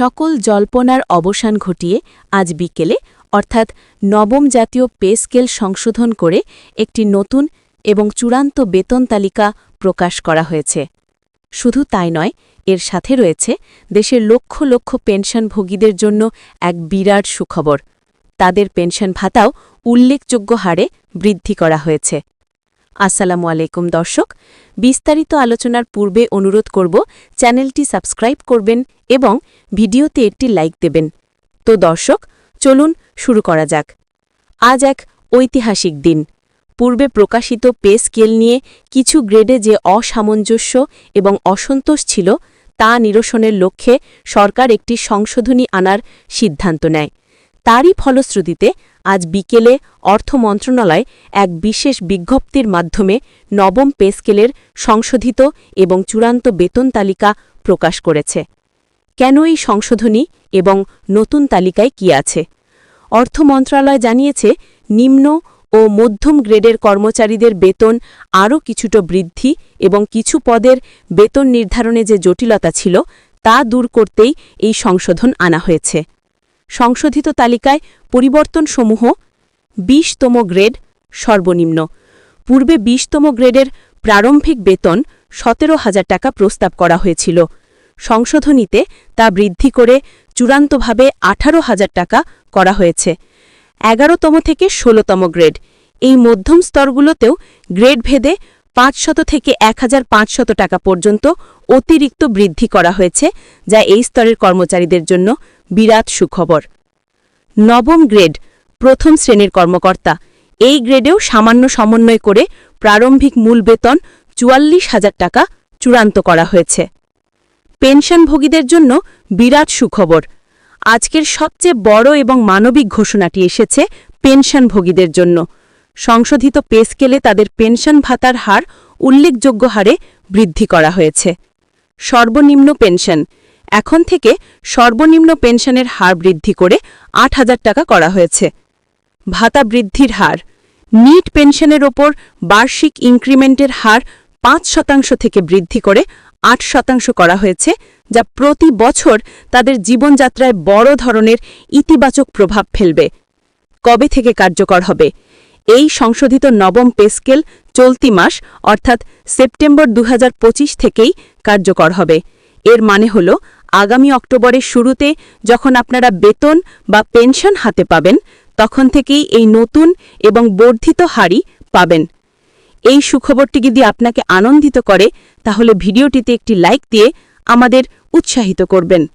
সকল জল্পনার অবসান ঘটিয়ে আজ বিকেলে, অর্থাৎ নবম জাতীয় পে স্কেল সংশোধন করে একটি নতুন এবং চূড়ান্ত বেতন তালিকা প্রকাশ করা হয়েছে। শুধু তাই নয়, এর সাথে রয়েছে দেশের লক্ষ লক্ষ পেনশনভোগীদের জন্য এক বিরাট সুখবর। তাদের পেনশন ভাতাও উল্লেখযোগ্য হারে বৃদ্ধি করা হয়েছে। আসসালামু আলাইকুম, দর্শক। বিস্তারিত আলোচনার পূর্বে অনুরোধ করব, চ্যানেলটি সাবস্ক্রাইব করবেন এবং ভিডিওতে একটি লাইক দেবেন। তো দর্শক, চলুন শুরু করা যাক। আজ এক ঐতিহাসিক দিন। পূর্বে প্রকাশিত পে স্কেল নিয়ে কিছু গ্রেডে যে অসামঞ্জস্য এবং অসন্তোষ ছিল, তা নিরসনের লক্ষ্যে সরকার একটি সংশোধনী আনার সিদ্ধান্ত নেয়। তারই ফলশ্রুতিতে আজ বিকেলে অর্থ মন্ত্রণালয় এক বিশেষ বিজ্ঞপ্তির মাধ্যমে নবম পে স্কেলের সংশোধিত এবং চূড়ান্ত বেতন তালিকা প্রকাশ করেছে। কেন এই সংশোধনী এবং নতুন তালিকায় কি আছে? অর্থ মন্ত্রণালয় জানিয়েছে, নিম্ন ও মধ্যম গ্রেডের কর্মচারীদের বেতন আরও কিছুটা বৃদ্ধি এবং কিছু পদের বেতন নির্ধারণে যে জটিলতা ছিল, তা দূর করতেই এই সংশোধন আনা হয়েছে। সংশোধিত তালিকায় পরিবর্তনসমূহ বিশতম গ্রেড সর্বনিম্ন। পূর্বে বিশতম গ্রেডের প্রারম্ভিক বেতন সতেরো হাজার টাকা প্রস্তাব করা হয়েছিল। সংশোধনীতে তা বৃদ্ধি করে চূড়ান্তভাবে আঠারো হাজার টাকা করা হয়েছে। এগারোতম থেকে ষোলতম গ্রেড। এই মধ্যম স্তরগুলোতেও গ্রেড ভেদে পাঁচশত থেকে এক হাজার পাঁচশত টাকা পর্যন্ত অতিরিক্ত বৃদ্ধি করা হয়েছে, যা এই স্তরের কর্মচারীদের জন্য বিরাট সুখবর। নবম গ্রেড, প্রথম শ্রেণির কর্মকর্তা। এই গ্রেডেও সামান্য সমন্বয় করে প্রারম্ভিক মূল বেতন চুয়াল্লিশ হাজার টাকা চূড়ান্ত করা হয়েছে। পেনশনভোগীদের জন্য বিরাট সুখবর। আজকের সবচেয়ে বড় এবং মানবিক ঘোষণাটি এসেছে পেনশনভোগীদের জন্য। সংশোধিত পে স্কেলে তাদের পেনশন ভাতার হার উল্লেখযোগ্য হারে বৃদ্ধি করা হয়েছে। সর্বনিম্ন পেনশন এখন থেকে সর্বনিম্ন পেনশনের হার বৃদ্ধি করে আট হাজার টাকা করা হয়েছে। ভাতা বৃদ্ধির হার, নিট পেনশনের ওপর বার্ষিক ইনক্রিমেন্টের হার পাঁচ শতাংশ থেকে বৃদ্ধি করে আট শতাংশ করা হয়েছে, যা প্রতি বছর তাদের জীবনযাত্রায় বড় ধরনের ইতিবাচক প্রভাব ফেলবে। কবে থেকে কার্যকর হবে? এই সংশোধিত নবম পে স্কেল চলতি মাস, অর্থাৎ সেপ্টেম্বর দু হাজার পঁচিশ থেকেই কার্যকর হবে। এর মানে হল আগামী অক্টোবরের শুরুতে যখন আপনারা বেতন বা পেনশন হাতে পাবেন, তখন থেকেই এই নতুন এবং বর্ধিত হারই পাবেন। এই সুখবরটি যদি আপনাকে আনন্দিত করে, তাহলে ভিডিওটিতে একটি লাইক দিয়ে আমাদের উৎসাহিত করবেন।